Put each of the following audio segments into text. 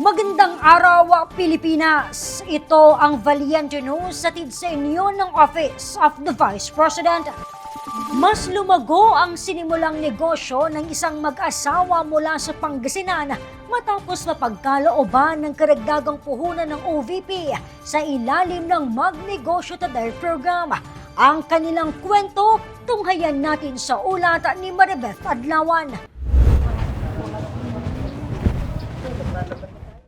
Magandang araw, Pilipinas! Ito ang Valiente News sa sa inyo ng Office of the Vice President. Mas lumago ang sinimulang negosyo ng isang mag-asawa mula sa Pangasinan matapos mapagkalooban ng karagdagang puhunan ng OVP sa ilalim ng Magnegosyo Today program. Ang kanilang kwento, tunghayan natin sa ulat ni Maribeth Adlawan.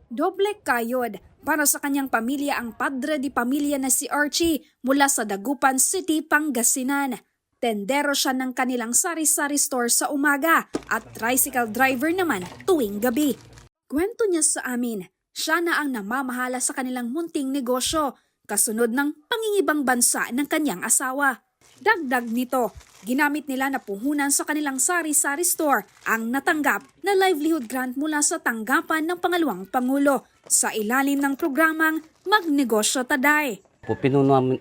Doble kayod para sa kanyang pamilya ang padre di pamilya na si Archie mula sa Dagupan City, Pangasinan. Tendero siya ng kanilang sari-sari store sa umaga at tricycle driver naman tuwing gabi. Kwento niya sa amin, siya na ang namamahala sa kanilang munting negosyo kasunod ng pangingibang bansa ng kanyang asawa. Dagdag nito, ginamit nila na puhunan sa kanilang sari-sari store ang natanggap na livelihood grant mula sa tanggapan ng pangalawang Pangulo sa ilalim ng programang Magnegosyo Taday. Po, pinuno namin,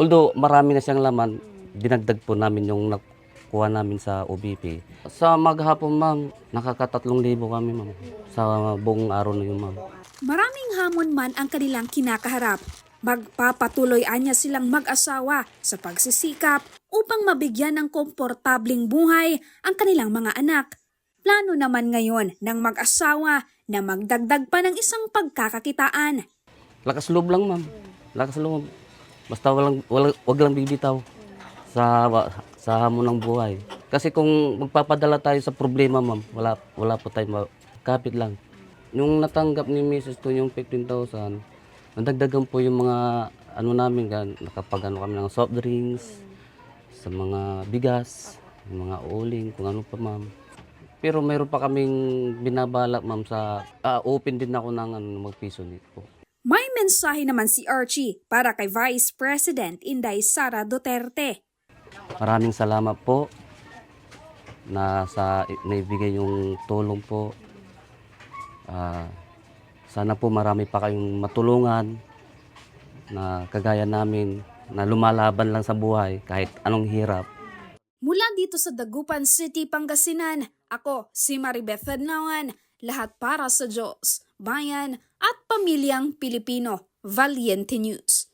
although marami na siyang laman, dinagdag po namin yung nakuha namin sa OBP. Sa maghapon, ma'am, nakakatatlong libo kami, ma'am. Sa buong araw na yun, ma'am. Maraming hamon man ang kanilang kinakaharap. Magpapatuloy anya silang mag-asawa sa pagsisikap upang mabigyan ng komportabling buhay ang kanilang mga anak. Plano naman ngayon ng mag-asawa na magdagdag pa ng isang pagkakakitaan. Lakas loob lang, ma'am. Lakas loob. Basta walang, walang, wag lang bibitaw sa, sa hamon ng buhay. Kasi kung magpapadala tayo sa problema, ma'am, wala, wala po tayo makapit lang. Yung natanggap ni Mrs. to yung 15,000, nadagdagan po yung mga ano namin, gan, nakapag ano kami ng soft drinks, sa mga bigas, yung mga uling, kung ano pa, ma'am. Pero mayroon pa kaming binabalak, ma'am, sa ah, open din ako ng ano, magpiso nito. May mensahe naman si Archie para kay Vice President Inday Sara Duterte. Maraming salamat po na sa naibigay yung tulong po. Ah, sana po marami pa kayong matulungan na kagaya namin na lumalaban lang sa buhay kahit anong hirap. Mula dito sa Dagupan City, Pangasinan, ako si Maribeth Adlawan, lahat para sa Diyos, bayan at pamilyang Pilipino. Valiente News.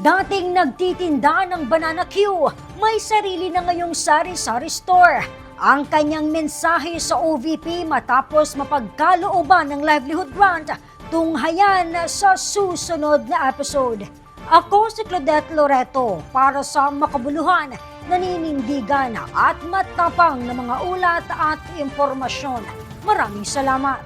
Dating nagtitinda ng Banana Q, may sarili na ngayong sari-sari store. Ang kanyang mensahe sa OVP matapos mapagkalooban ng livelihood grant, tunghayan sa susunod na episode. Ako si Claudette Loreto para sa makabuluhan, naninindigan at matapang na mga ulat at impormasyon. Maraming salamat.